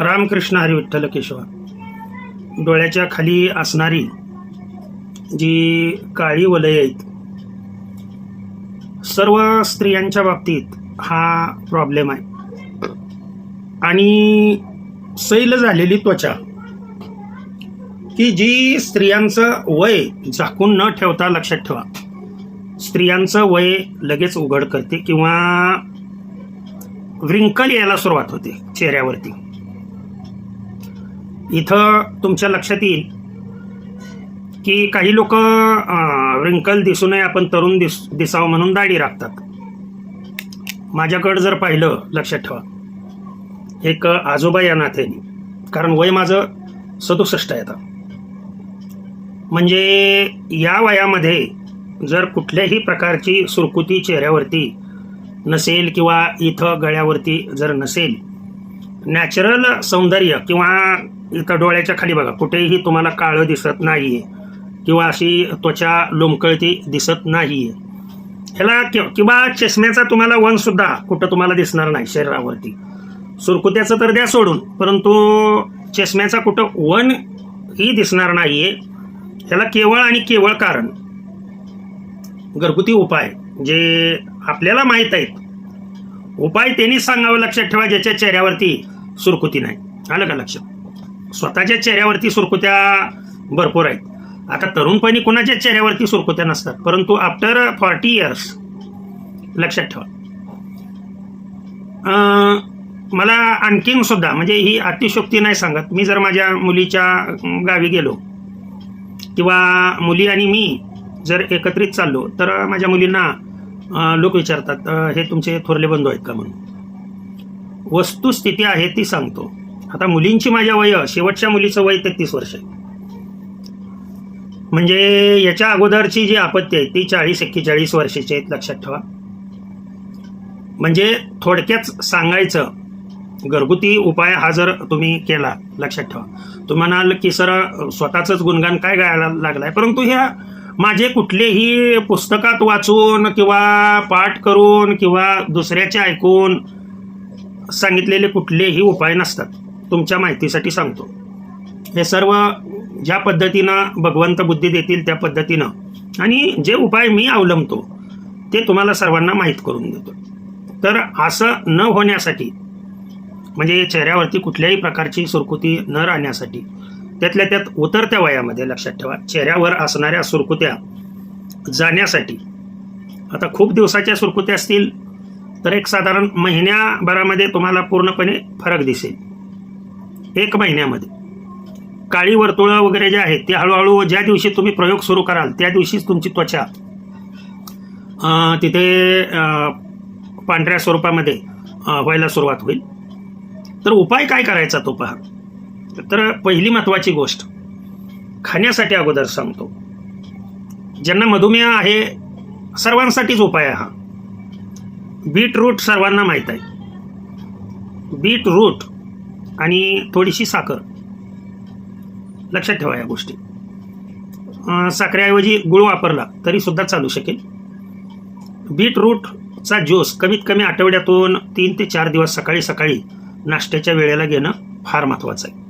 रामकृष्ण हरी विठ्ठल केशवा. डोळ्याच्या खाली असणारी जी काळी वलय आहेत सर्व स्त्रियांच्या बाबतीत हा प्रॉब्लेम आहे. आणि सैल झालेली त्वचा की जी स्त्रियांचं वय झाकून न ठेवता लक्षात ठेवा. स्त्रियांचं वय लगेच उघड करते किंवा व्रिंकल यायला सुरुवात होते चेहऱ्यावरती. इथं तुमच्या लक्षात येईल की काही लोक रिंकल दिसू नये आपण तरुण दिस दिसावं म्हणून दाढी राखतात. माझ्याकडं जर पाहिलं लक्षात ठेवा. एक आजोबा या नात्याने. कारण वय माझं सदुसष्ट आहे आता. म्हणजे या वयामध्ये जर कुठल्याही प्रकारची सुरकुती चेहऱ्यावरती नसेल किंवा इथं गळ्यावरती जर नसेल नॅचरल सौंदर्य किंवा इथं डोळ्याच्या खाली बघा. कुठेही तुम्हाला काळं दिसत नाही किंवा अशी त्वचा लोंबकळती दिसत नाही ह्याला किंवा चष्म्याचा तुम्हाला वनसुद्धा कुठं तुम्हाला दिसणार नाही शरीरावरती. सुरकुत्याचं तर द्या सोडून परंतु चष्म्याचा कुठं वन ही दिसणार आहे ह्याला केवळ आणि केवळ कारण. घरगुती उपाय जे आपल्याला माहीत आहेत. उपाय त्यांनीच सांगावं लक्षात ठेवा ज्याच्या चेहऱ्यावरती सुरकुती नाही. आलं का लक्षात? स्वतःच्या चेहऱ्यावरती सुरकुत्या भरपूर आहेत. आता तरुणपणी कुणाच्या चेहऱ्यावरती सुरकुत्या नसतात? परंतु आफ्टर फॉर्टी इयर्स लक्षात ठेवा. मला आणखीन सुद्धा म्हणजे ही अतिशोक्ती नाही सांगत. मी जर माझ्या मुलीच्या गावी गेलो किंवा मुली आणि मी जर एकत्रित चाललो तर माझ्या मुलींना लोक विचारतात हे तुमचे थोरले बंधू आहेत का? म्हणून. वस्तुस्थिती आहे ती सांगतो. आता मुलींची माझ्या वय शेवटच्या मुलीचं वय तेहतीस वर्ष आहे. म्हणजे याच्या अगोदरची जी आपत्ती आहे ती चाळीस एक्केचाळीस वर्षाची आहेत लक्षात ठेवा. म्हणजे थोडक्यात सांगायचं घरगुती उपाय हा जर तुम्ही केला लक्षात ठेवा. तुम्ही म्हणाल की सर स्वतःचंच गुणगान काय गायला लागलाय परंतु ह्या माझे कुठलेही पुस्तकात वाचून किंवा पाठ करून किंवा दुसऱ्याचे ऐकून सांगितलेले कुठलेही उपाय नसतात. तुमच्या माहितीसाठी सांगतो. हे सर्व ज्या पद्धतीनं भगवंत बुद्धी देतील त्या पद्धतीनं आणि जे उपाय मी अवलंबतो ते तुम्हाला सर्वांना माहीत करून देतो. तर असं न होण्यासाठी म्हणजे चेहऱ्यावरती कुठल्याही प्रकारची सुरकुती न राहण्यासाठी त्यातल्या त्यात उतरत्या वयामध्ये लक्षात ठेवा. चेहऱ्यावर असणाऱ्या सुरकुत्या जाण्यासाठी आता खूप दिवसाच्या सुरकुत्या असतील तर एक साधारण महिन्याभरामध्ये तुम्हाला पूर्णपणे फरक दिसेल. एक महिन्यामध्ये. काळी वर्तुळं वगैरे जे आहेत ते हळूहळू ज्या दिवशी तुम्ही प्रयोग सुरू कराल त्या दिवशीच तुमची त्वचा तिथे पांढऱ्या स्वरूपामध्ये व्हायला सुरुवात होईल. तर उपाय काय करायचा तो पहा. तर पहिली महत्त्वाची गोष्ट खाण्यासाठी अगोदर सांगतो. ज्यांना मधुमेह आहे सर्वांसाठीच उपाय हा. बीटरूट सर्वांना माहीत आहे. बीटरूट आणि थोडीशी साखर. लक्षात ठेवा या गोष्टी. साखरेऐवजी गुळ वापरला तरी सुद्धा चालू शकेल. बीटरूटचा ज्यूस कमीत कमी आठवड्यातून तीन ते चार दिवस सकाळी सकाळी नाश्त्याच्या वेळेला घेणं फार महत्त्वाचं आहे.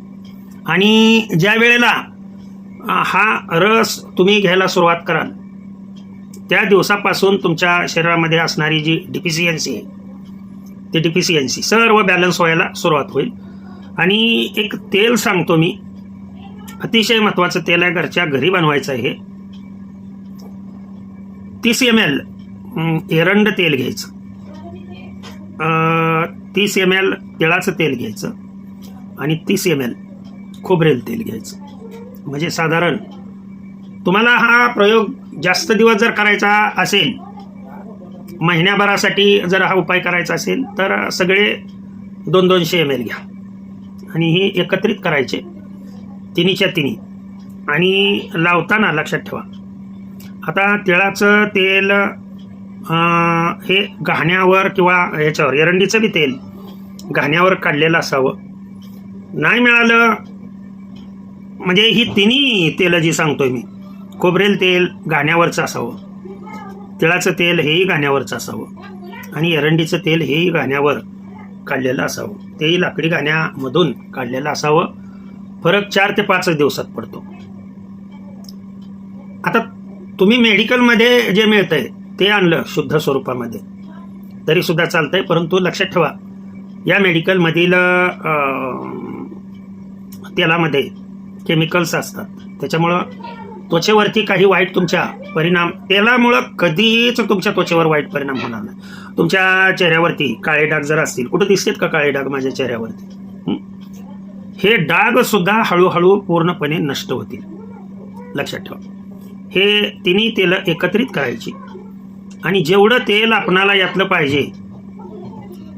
आणि ज्या वेळेला हा रस तुम्ही घ्यायला सुरुवात कराल त्या दिवसापासून तुमच्या शरीरामध्ये असणारी जी डिफिशियन्सी आहे ती डिफिशियन्सी सर्व बॅलन्स व्हायला सुरुवात होईल. आणि एक तेल सांगतो मी. अतिशय महत्त्वाचं तेल आहे घरच्या घरी बनवायचं आहे. हे तीस एम एल एरंड तेल घ्यायचं. तीस एम एल तिळाचं तेल घ्यायचं आणि तीस एम एल खोबरेल तेल घ्यायचं. म्हणजे साधारण तुम्हाला हा प्रयोग जास्त दिवस जर करायचा असेल महिन्याभरासाठी जर हा उपाय करायचा असेल तर सगळे दोन दोनशे एम एल घ्या. आणि हे एकत्रित करायचे. तिन्हीच्या तिन्ही. आणि लावताना लक्षात ठेवा. आता तिळाचं तेल हे घाण्यावर किंवा ह्याच्यावर एरंडीचं बी तेल घाण्यावर काढलेलं असावं. नाही मिळालं म्हणजे ही तिन्ही तेलं जी सांगतोय मी खोबरेल तेल घाण्यावरचं असावं. तिळाचं तेल हेही घाण्यावरचं असावं. आणि एरंडीचं तेल हेही घाण्यावर काढलेलं असावं. तेही लाकडी गाण्यामधून काढलेलं असावं. फरक चार ते पाच दिवसात पडतो. आता तुम्ही मेडिकलमध्ये जे मिळतंय ते आणलं शुद्ध स्वरूपामध्ये. तरीसुद्धा चालतंय परंतु लक्षात ठेवा या मेडिकलमधील तेलामध्ये केमिकल्स असतात. त्याच्यामुळं त्वचेवरती काही वाईट तुमच्या परिणाम तेलामुळं कधीच तुमच्या त्वचेवर वाईट परिणाम होणार नाही. तुमच्या चेहऱ्यावरती काळे डाग जर असतील कुठं दिसतात का काळे डाग माझ्या चेहऱ्यावरती? हे? डाग सुद्धा हळूहळू पूर्णपणे नष्ट होतील. लक्षात ठेवा. हे तिन्ही तेलं एकत्रित करायची. आणि जेवढं तेल आपणाला यातलं पाहिजे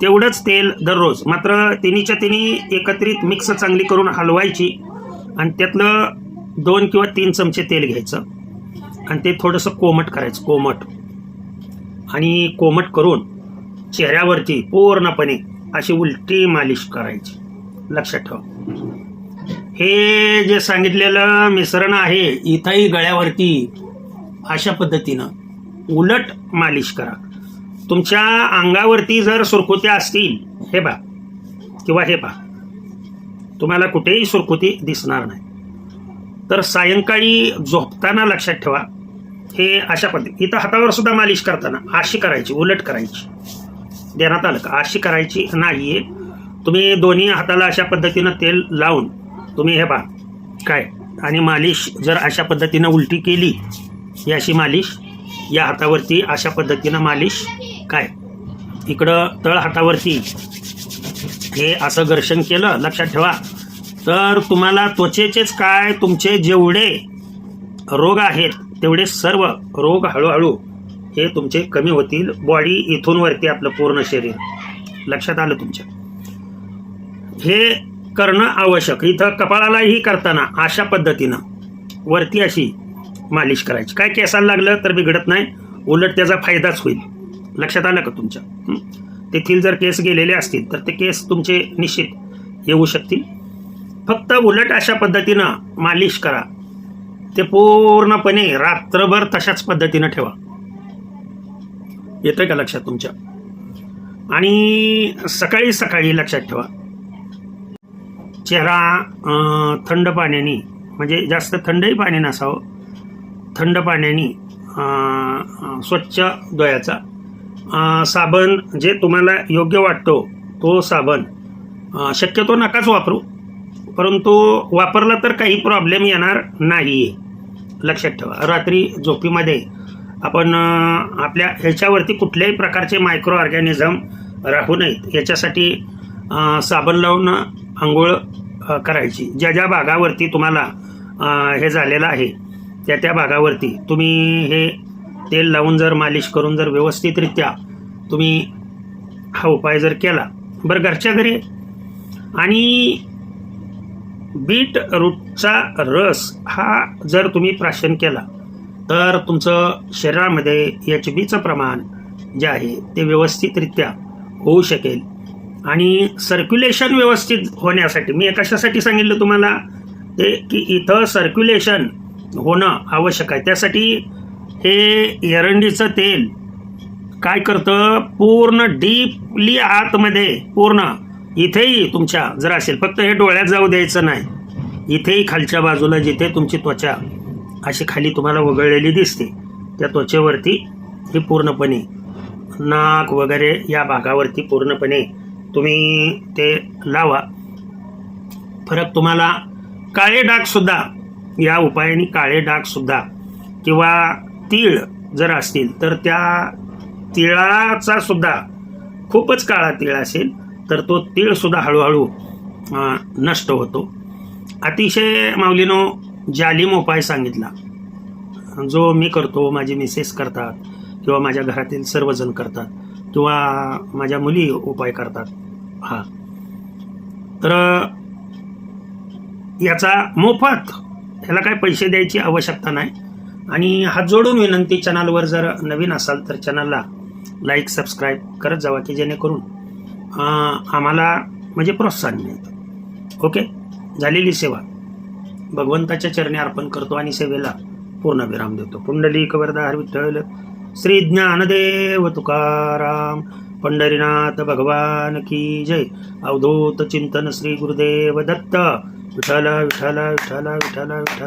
तेवढंच तेल दररोज मात्र तिन्हीच्या तिन्ही एकत्रित मिक्स चांगली करून हलवायची आणि त्यातलं दोन किंवा तीन चमचे तेल घ्यायचं आणि ते थोडंसं कोमट करायचं कोमट. आणि कोमट करून चेहऱ्यावरती पूर्णपणे अशी उलटी मालिश करायची. लक्षात ठेवा. हे जे सांगितलेलं मिश्रण आहे इथंही गळ्यावरती अशा पद्धतीनं उलट मालिश करा. तुमच्या अंगावरती जर सुरकुत्या असतील हे पा किंवा हे पा तुम्हाला कुठेही सुरकुती दिसणार नाही. तर सायंकाळी झोपताना लक्षात ठेवा हे अशा पद्धती इथं हातावर सुद्धा मालिश करताना अशी करायची उलट करायची. देण्यात आलं का? अशी करायची आहे तुम्ही दोन्ही हाताला अशा पद्धतीनं तेल लावून तुम्ही हे पहा. काय? आणि मालिश जर अशा पद्धतीनं उलटी केली ही अशी मालिश या हातावरती अशा पद्धतीनं मालिश काय? इकडं तळ हातावरती. हे असं घर्षण केलं लक्षात ठेवा. तर तुम्हाला त्वचेचेच काय तुमचे जेवढे रोग आहेत तेवढे सर्व रोग हळूहळू हे तुमचे कमी होतील. बॉडी इथून वरती आपलं पूर्ण शरीर. लक्षात आलं तुमच्या? हे करणं आवश्यक. इथं कपाळालाही करताना अशा पद्धतीनं वरती अशी मालिश करायची. काय केसाला लागलं तर बिघडत नाही. उलट त्याचा फायदाच होईल. लक्षात आलं का तुमच्या? तेथील जर केस गेलेले असतील तर ते केस तुमचे निश्चित येऊ शकतील. फक्त उलट अशा पद्धतीनं मालिश करा. ते पूर्णपणे रात्रभर तशाच पद्धतीनं ठेवा. येतं का लक्षात तुमच्या? आणि सकाळी सकाळी लक्षात ठेवा. चेहरा थंड पाण्याने म्हणजे जास्त थंडही पाणी नसावं थंड पाण्याने स्वच्छ धुवायचा साबण जे तुम्हाला योग्य वाटतो तो साबण शक्यतो नकाच वापरू. परंतु वापरला तर काही प्रॉब्लेम येणार नाही लक्षात ठेवा. रात्री झोपीमध्ये आपण आपल्या ह्याच्यावरती कुठल्याही प्रकारचे मायक्रो ऑर्गॅनिझम राहू नयेत. याच्यासाठी साबण लावून आंघोळ करायची. ज्या ज्या भागावरती तुम्हाला हे झालेलं आहे त्या त्या भागावरती तुम्ही हे तेल लावून जर मालिश करून जर व्यवस्थितरित्या तुम्ही हा उपाय जर केला बरं घरच्या घरी. आणि बीट रूटचा रस हा जर तुम्ही प्राशन केला तर तुमचं शरीरामध्ये एच बीचं प्रमाण जे आहे ते व्यवस्थितरित्या होऊ शकेल. आणि सर्क्युलेशन व्यवस्थित होण्यासाठी मी कशासाठी सांगितलं तुम्हाला? ते की इथं सर्क्युलेशन होणं आवश्यक आहे. त्यासाठी हे एरंडीचं तेल काय करतं? पूर्ण डीपली आतमध्ये पूर्ण इथेही तुमच्या जर असेल फक्त हे डोळ्यात जाऊ द्यायचं नाही. इथेही खालच्या बाजूला जिथे तुमची त्वचा अशी खाली तुम्हाला वगळलेली दिसते त्या त्वचेवरती ही पूर्णपणे नाक वगैरे या भागावरती पूर्णपणे तुम्ही ते लावा. फरक तुम्हाला काळे डागसुद्धा या उपायाने काळे डागसुद्धा किंवा तीळ जर असतील तर त्या तिळाचा सुद्धा खूपच काळा तीळ असेल तर तो तीळसुद्धा हळूहळू नष्ट होतो. अतिशय माऊलीनो जालिम उपाय सांगितला. जो मी करतो माझी मिसेस करतात किंवा माझ्या घरातील सर्वजण करतात किंवा माझ्या मुली उपाय करतात. हा. तर याचा मोफत ह्याला काय पैसे द्यायची आवश्यकता नाही. आणि हात जोडून विनंती चॅनलवर जर नवीन असाल तर चॅनलला लाईक सबस्क्राईब करत जावा की जेणेकरून आम्हाला म्हणजे प्रोत्साहन मिळतं ओके? झालेली सेवा. भगवंताच्या चरणी अर्पण करतो आणि सेवेला पूर्ण विराम देतो. पुंडली कवरदा हर विठ्ठल श्री ज्ञानदेव तुकाराम पंढरीनाथ भगवान की जय. अवधूत चिंतन श्री गुरुदेव दत्त. विठ्ठल विठ्ठल विठ्ठल विठ्ठल विठ्ठल.